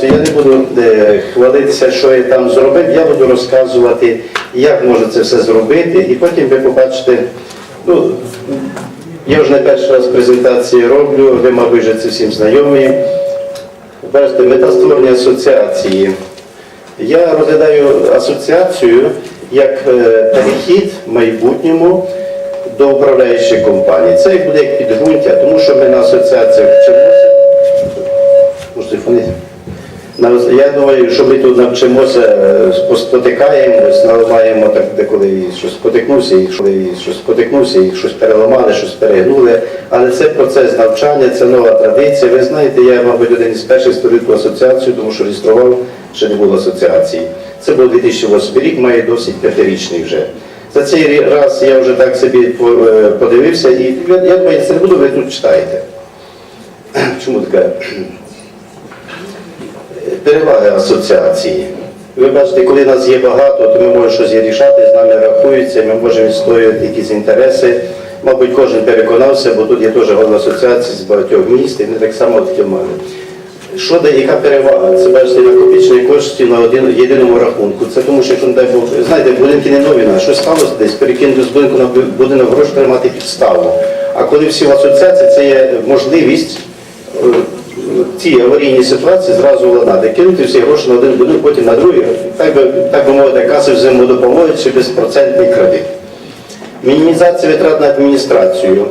презентацію. Я не буду е, хвалитися, що я там зробив. Я буду розказувати, як можна це все зробити, і потім ви побачите. Ну, я вже не перший раз презентації роблю, ви, мабуть, вже це всім знайомі. Бачите, мета створення асоціації. Я розглядаю асоціацію як е, перехід в майбутньому до управляючої компанії. Це буде як підґрунтя, тому що ми на асоціаціях вчимося. Можете фонити? Я думаю, що ми тут навчимося, е, спотикаємось, наливаємо так, деколи щось спотикнувся, і коли щось спотикнувся, і щось переламали, щось перегнули. Але це процес навчання, це нова традиція. Ви знаєте, я, мабуть, один із перших створив ту асоціацію, тому що реєстрував, ще не було асоціації. Це був 2008 рік, має досить п'ятирічний вже. За цей раз я вже так собі е, подивився, і я, думаю, це буду, ви тут читаєте. Чому така? Переваги асоціації. Ви бачите, коли нас є багато, то ми можемо щось рішати, з нами рахуються, ми можемо відстоювати якісь інтереси. Мабуть, кожен переконався, бо тут є теж голова асоціації з багатьох міст, і вони так само таке мають. Що дає, яка перевага? Це бачите, накопичення коштів на один єдиному рахунку. Це тому, що якщо не дай Бог, знаєте, будинки не нові, а щось сталося десь, перекинути з будинку на будинок гроші треба мати підставу. А коли всі в асоціації, це є можливість е, ці аварійні ситуації зразу владнати, кинути всі гроші на один будинок, потім на другий, так би, так би мовити, каси взаємодопомоги чи безпроцентний кредит. Мінімізація витрат на адміністрацію.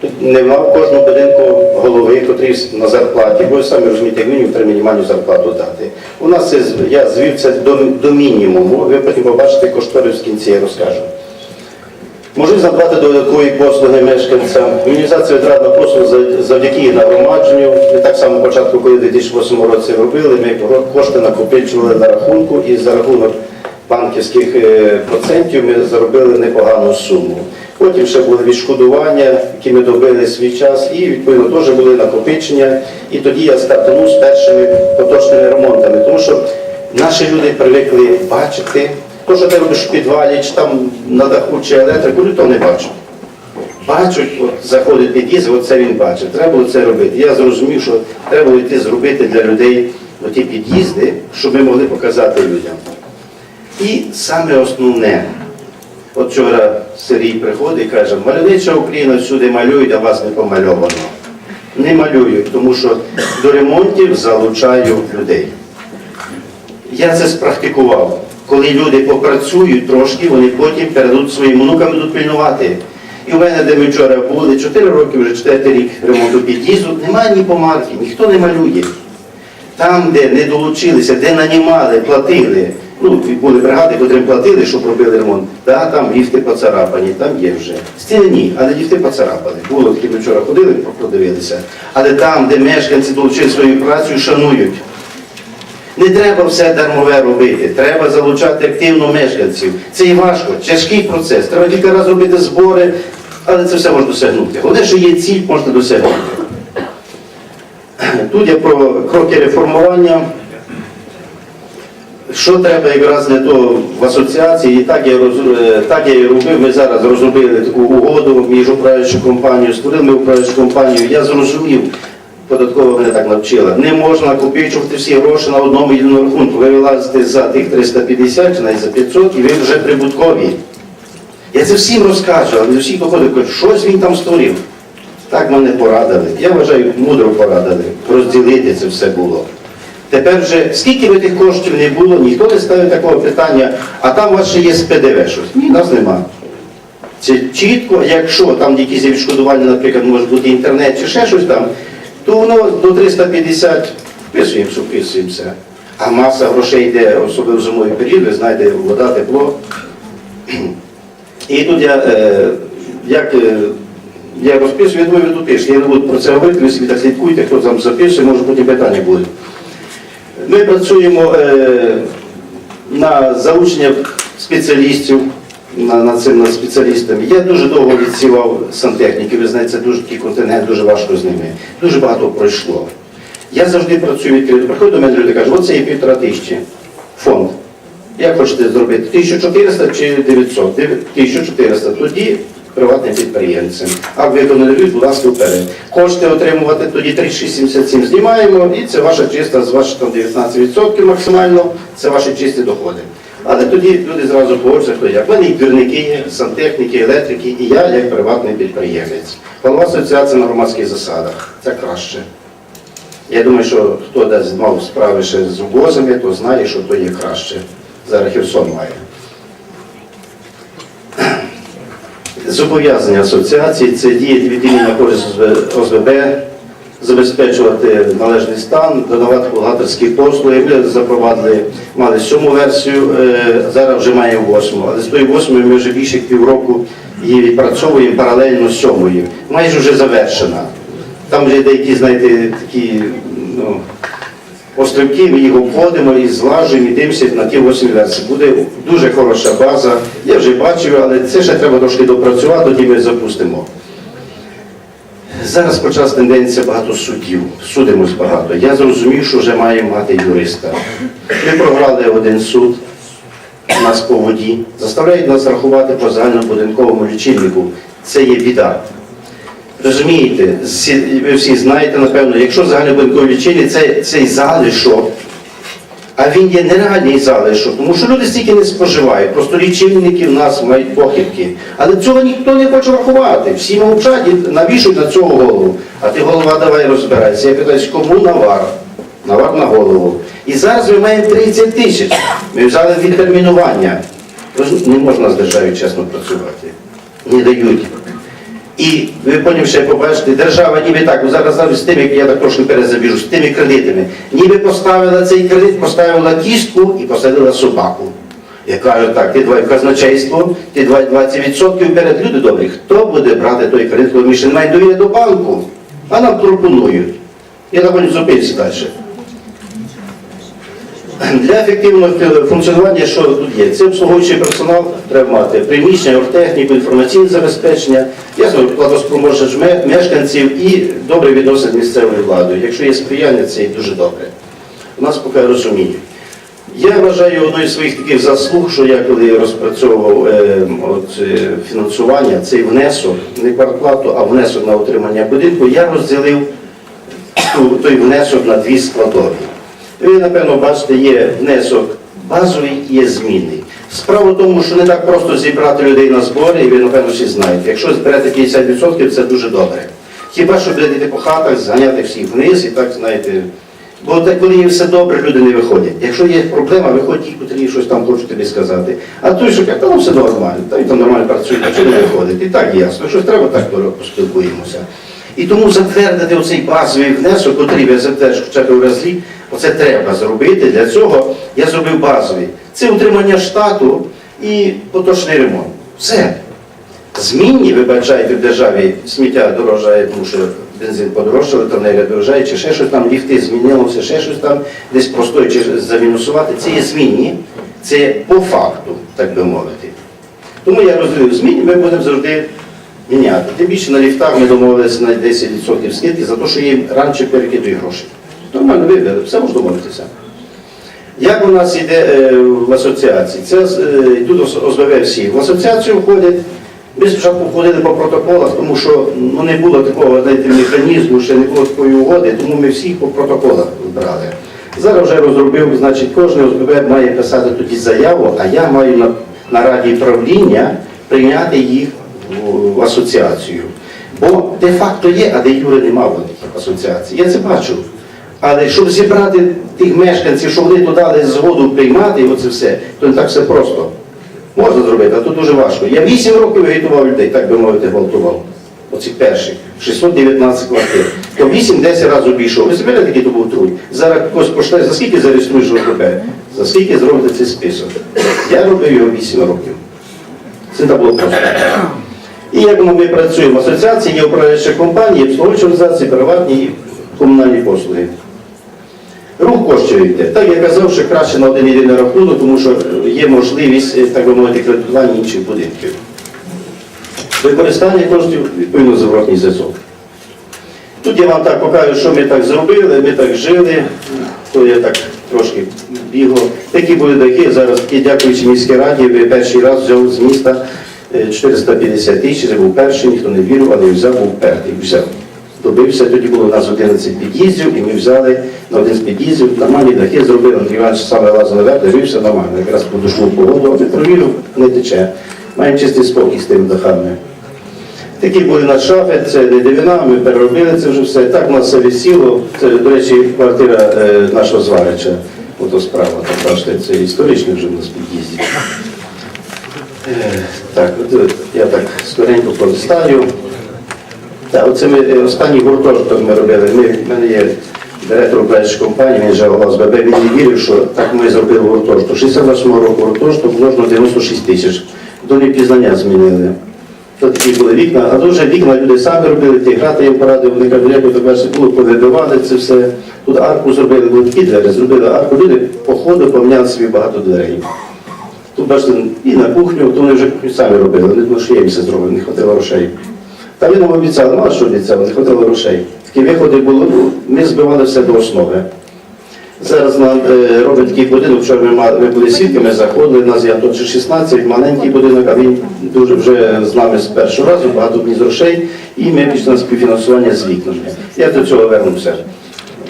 Тут нема в кожному будинку голови, котрий на зарплаті, бо ви самі розумієте, як мінімум треба мінімальну зарплату дати. У нас це, я звів це до, до мінімуму, ви потім побачите кошторис в кінці, я розкажу. Можливість надавати додаткові послуги мешканцям, мінімізація витрат на послуг завдяки нагромадженню. Ми так само початку, коли в 2008 році робили, ми кошти накопичували на рахунку і за рахунок банківських е, процентів ми заробили непогану суму. Потім ще були відшкодування, які ми добили свій час, і відповідно теж були накопичення. І тоді я стартанув з першими поточними ремонтами, тому що наші люди привикли бачити. То, що ти робиш в підвалі, чи там на даху, чи електрику, ніхто не бачить. Бачать, от заходить під'їзд, от це він бачить. Треба було це робити. Я зрозумів, що треба було йти зробити для людей ті під'їзди, щоб ми могли показати людям. І саме основне, от вчора Сергій приходить і каже, мальовнича Україна всюди малюють, а вас не помальовано. Не малюють, тому що до ремонтів залучаю людей. Я це спрактикував. Коли люди попрацюють трошки, вони потім передадуть своїм внукам будуть пильнувати. І в мене, де ми вчора були, 4 роки, вже 4 рік ремонту під'їзду, немає ні помарки, ніхто не малює. Там, де не долучилися, де нанімали, платили, ну, були бригади, котрим платили, щоб робили ремонт, да, там ліфти поцарапані, там є вже. Стіни але ліфти поцарапані. Було такі, ми вчора ходили, подивилися. Але там, де мешканці долучили свою працю, шанують. Не треба все дармове робити, треба залучати активно мешканців. Це і важко, тяжкий процес. Треба кілька разів робити збори, але це все можна досягнути. Головне, що є ціль, можна досягнути. Тут я про кроки реформування. Що треба якраз не то в асоціації, і так я, роз- е, так я і робив. Ми зараз розробили таку угоду між управляючою компанією, створили управляючу компанію. Я зрозумів, податкова мене так навчила. Не можна накопичувати всі гроші на одному єдиному рахунку. Ви вилазите за тих 350 чи навіть за 500 і ви вже прибуткові. Я це всім розкажу, але всі доходять, кажуть, щось він там створив. Так мене порадили. Я вважаю, мудро порадили. Розділити це все було. Тепер вже, скільки би тих коштів не було, ніхто не ставив такого питання, а там у вас ще є з ПДВ щось. Ні, нас нема. Це чітко, якщо там якісь відшкодування, наприклад, може бути інтернет чи ще щось там, то воно до 350 вписуємо, що вписуємося. А маса грошей йде, особливо в зимовий період, ви знаєте, вода, тепло. І тут я, е, як е, я розписую, я думаю, тут пишете. Я не буду про це говорити, ви собі так слідкуйте, хто там записує, може потім питання буде. Ми працюємо е, на залучення спеціалістів, на, на цим над спеціалістами. Я дуже довго відсівав сантехніки, ви знаєте, це дуже такий контингент, дуже важко з ними. Дуже багато пройшло. Я завжди працюю відкрито. Приходять до мене люди кажуть, оце є півтора тисячі фонд. Як хочете зробити? 1400 чи 900? 1400. Тоді приватним підприємцям. А виконали дають, будь ласка, вперед. Кошти отримувати тоді 3677 знімаємо, і це ваша чиста з ваших там 19% максимально, це ваші чисті доходи. Але тоді люди зразу погодяться, хто як. В мене двірники сантехніки, електрики, і я як приватний підприємець. Голова асоціації на громадських засадах. Це краще. Я думаю, що хто десь мав справи ще з угозами, то знає, що то є краще. Зараз Херсон має. Зобов'язання асоціації це діяти від імені на користь ОСББ, забезпечувати належний стан, додавати бухгалтерські послуги. Ми запровадили, мали сьому версію, е, зараз вже маємо восьму. Але з тої восьмої ми вже більше півроку її відпрацьовуємо паралельно з сьомою. Майже вже завершена. Там вже деякі, знаєте, такі ну, острівки, ми їх обходимо і злажуємо і дивимося на ті 8 версій. Буде дуже хороша база. Я вже бачив, але це ще треба трошки допрацювати, тоді ми запустимо. Зараз почалась тенденція багато суддів, судимось багато. Я зрозумів, що вже маємо мати юриста. Ми програли один суд, у нас по воді, заставляють нас рахувати по загальнобудинковому лічильнику. Це є біда. Розумієте, ви всі знаєте, напевно, якщо загальнобудинковий лічильник, це цей залишок, а він є нереальний залишок, тому що люди стільки не споживають. Просто лічильники в нас мають похибки. Але цього ніхто не хоче рахувати. Всі мовчать і навішують на цього голову. А ти голова давай розбирайся. Я питаюсь, кому навар? Навар на голову. І зараз ми маємо 30 тисяч. Ми взяли відтермінування. Не можна з державою чесно працювати. Не дають. І ви ще побачите, держава ніби так, ну зараз з тими, я так трошки перезабіжу, з тими кредитами, ніби поставила цей кредит, поставила кістку і посадила собаку. Я кажу так, ти давай казначейство, ти давай 20% вперед, люди добрі, хто буде брати той кредит, коли ми ще не маємо довіри до банку, а нам пропонують. Я не зупинюся далі. Для ефективного функціонування, що тут є? Це обслуговуючий персонал треба мати, приміщення, оргтехніку, інформаційне забезпечення, ясно, платоспроможність мешканців і добре відносини з місцевою владою. Якщо є сприяння, це і дуже добре. У нас поки розуміють. Я вважаю одною з своїх таких заслуг, що я коли розпрацьовував е, от, е, фінансування, цей внесок, не квартплату, а внесок на отримання будинку, я розділив той внесок на дві складові. Ви, напевно, бачите, є внесок базовий є змінний. Справа в тому, що не так просто зібрати людей на збори, і ви, напевно, всі знаєте. Якщо зберете 50%, це дуже добре. Хіба що будете по хатах, зганяти всіх вниз і так, знаєте. Бо так, коли є все добре, люди не виходять. Якщо є проблема, виходять ті, котрі щось там хочуть тобі сказати. А той, що каже, та ну все нормально, там нормально працює, а чого не виходить? І так ясно. Щось треба, так поспілкуємося. І тому затвердити оцей базовий внесок, котрий ви затверджуєте хоча б раз в рік, оце треба зробити. Для цього я зробив базовий. Це утримання штату і поточний ремонт. Все. Змінні, ви бачаєте, в державі сміття дорожає, тому що бензин подорожчав, електроенергія дорожає, чи ще щось там, ліфти змінилося, ще щось там, десь простої чи замінусувати. Це є змінні, це по факту, так би мовити. Тому я розділив змінні, ми будемо завжди міняти. Тим більше на ліфтах ми домовилися на 10% скидки за те, що їм раніше перекидують гроші. Нормально вибір, все можна домовитися. Як у нас йде е, в асоціації? Це е, йдуть ос- ОСББ всі. В асоціацію входять, ми спочатку входили по протоколах, тому що ну, не було такого знаєте, механізму, ще не було такої угоди, тому ми всіх по протоколах брали. Зараз вже розробив, значить, кожен ОСББ має писати тоді заяву, а я маю на, на раді правління прийняти їх в, асоціацію. Бо де-факто є, а де Юри нема в асоціації. Я це бачу. Але щоб зібрати тих мешканців, щоб вони то дали згоду приймати, оце все, то не так все просто. Можна зробити, а то дуже важко. Я 8 років агітував людей, так би мовити, гвалтував. Оці перші. 619 квартир. То 8-10 разів обійшов. Ви собі такий то був труд. Зараз когось пошле, за скільки зареєструєш ОКП? За скільки зробите цей список? Я робив його 8 років. Це не було просто. І як ми працюємо в асоціації, є управляюча компанія, обслуговуючі організації, приватні і комунальні послуги. Рух коштів йде. Так я казав, що краще на один єдиний рахунок, тому що є можливість, е, так би мовити, кредитування інших будинків. Використання коштів відповідно зворотній зв'язок. Тут я вам так покажу, що ми так зробили, ми так жили, то я так трошки бігав. Такі були дахи, зараз такі, дякуючи міській раді, ви перший раз взяв з міста 450 тисяч, це був перший, ніхто не вірив, але взяв, був п'ятий, взяв. Добився, тоді було у нас 11 під'їздів, і ми взяли на один з під'їздів, нормальні дахи зробили, Андрій Іванович саме лазив наверх, дивився нормально, якраз по дощову погоду, не провірив, не тече. Маємо чистий спокій з тими дахами. Такі були на шафи, це не дивина, ми переробили це вже все. Так у нас все висіло. Це, до речі, квартира е, нашого зварича. Ото справа, так бачите, це історичний вже у нас під'їзді. Так, е, я так скоренько пролистаю. Так, оце ми е, останній гуртожиток ми робили. Ми, в мене є директор управляючої компанії, він же голова СББ, він не вірив, що так ми зробили гуртожиток. 68 року гуртожиток вложено 96 тисяч. До непізнання змінили. То такі були вікна, а дуже вікна люди самі робили, ті грати їм порадили, вони кажуть, як ви бачите, було повибивали це все. Тут арку зробили, були такі двері, зробили арку. Люди по ходу поміняли собі багато дверей. Тут бачите, і на кухню, то вони вже кухню самі робили, вони думали, що я їм все зробив, не хватило грошей. Та він нам обіцяв, мало що обіцяв, не хватило грошей. Такі виходи були, ну, ми збивали все до основи. Зараз нам е, робить такий будинок, вчора ми, ми були свідками, заходили, нас є тут 16, маленький будинок, а він дуже вже з нами з першого разу, багато вніс грошей, і ми пішли на співфінансування з вікнами. Я до цього вернуся.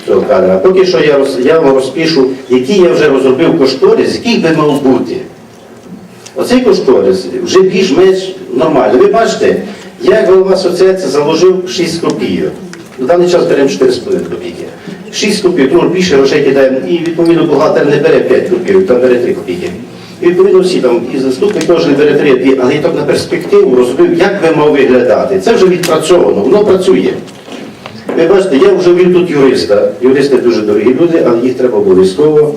до Цього кадра. Поки що я, роз, я вам розпишу, які я вже розробив кошторис, який би мав бути. Оцей кошторис вже більш-менш нормальний. Ви бачите, я як голова асоціації заложив 6 копійок. На даний час беремо 4,5 копійки. 6 копійок, ну більше грошей кидаємо, і відповідно бухгалтер не бере 5 копійок, там бере 3 копійки. І відповідно всі там, і заступник теж не бере 3, але я так на перспективу розробив, як би мав виглядати. Це вже відпрацьовано, воно працює. Ви бачите, я вже вів тут юриста. Юристи дуже дорогі люди, але їх треба обов'язково.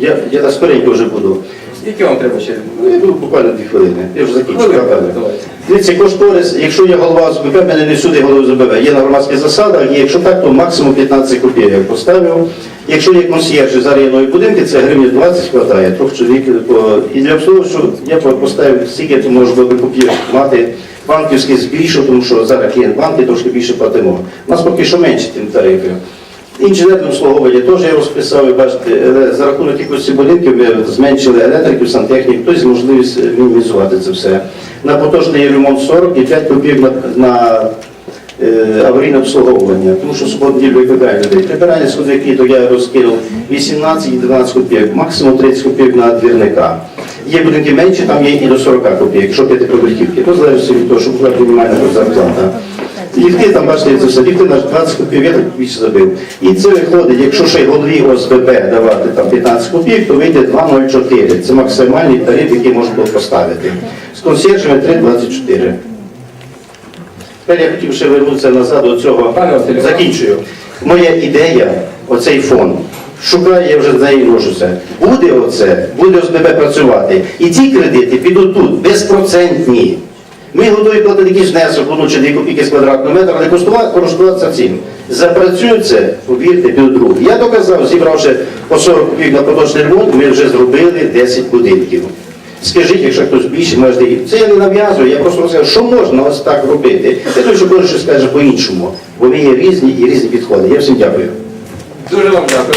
Я, я скоренько вже буду. Скільки вам треба ще? Ну, я буду буквально дві хвилини. Я вже закінчу. Давайте. Дивіться, кошторис, якщо я голова ОСББ, мене не всюди голова ОСББ. Є на громадських засадах, і якщо так, то максимум 15 копійок я поставив. Якщо є консьєржі за районної будинки, це гривні 20 складає, трьох чоловік. по- І для обслуговування, що я поставив стільки, то можу би копійок мати. Банківський збільшив, тому що зараз клієнт банки трошки більше платимо. У нас поки що менше тим тарифи. Інженерне обслуговування теж я розписав, ви бачите, е, за рахунок кількості будинків ми зменшили електриків, сантехнік, тобто можливість е, мінімізувати це все. На поточний ремонт 40 і 5 копійок на, на е, аварійне обслуговування, тому що неділю викликає людей. Прибирання сходових квіток я розкинув 18 і 12 копійок, максимум 30 копійок на двірника. Є будинки менші, там є і до 40 копійок, якщо п'ятиповерхівки. То залежить від того, щоб була мінімальна зарплата. Ліфти там, бачите, це все, ліфти на 20 копійок, я так більше забив. І це виходить, якщо ще й голові ОСББ давати там 15 копійок, то вийде 2,04. Це максимальний тариф, який можна було поставити. З консьержами 3,24. Тепер я хотів ще вернутися назад до цього. Закінчую. Моя ідея, оцей фонд. Шукаю, я вже за нею ношуся. Буде оце, буде ОСББ працювати. І ці кредити підуть тут, безпроцентні. Ми готові платити якийсь внесок, одну чи дві копійки з квадратного метра, але користуватися цим. Запрацюю це, повірте, підуть другі. Я доказав, зібравши по 40 копійок на поточний ремонт, ми вже зробили 10 будинків. Скажіть, якщо хтось більше може, це я не нав'язую, я просто розказую, що можна ось так робити. Я думаю, що кожен щось скаже по-іншому, бо ми є різні і різні підходи. Я всім дякую. Дуже вам дякую.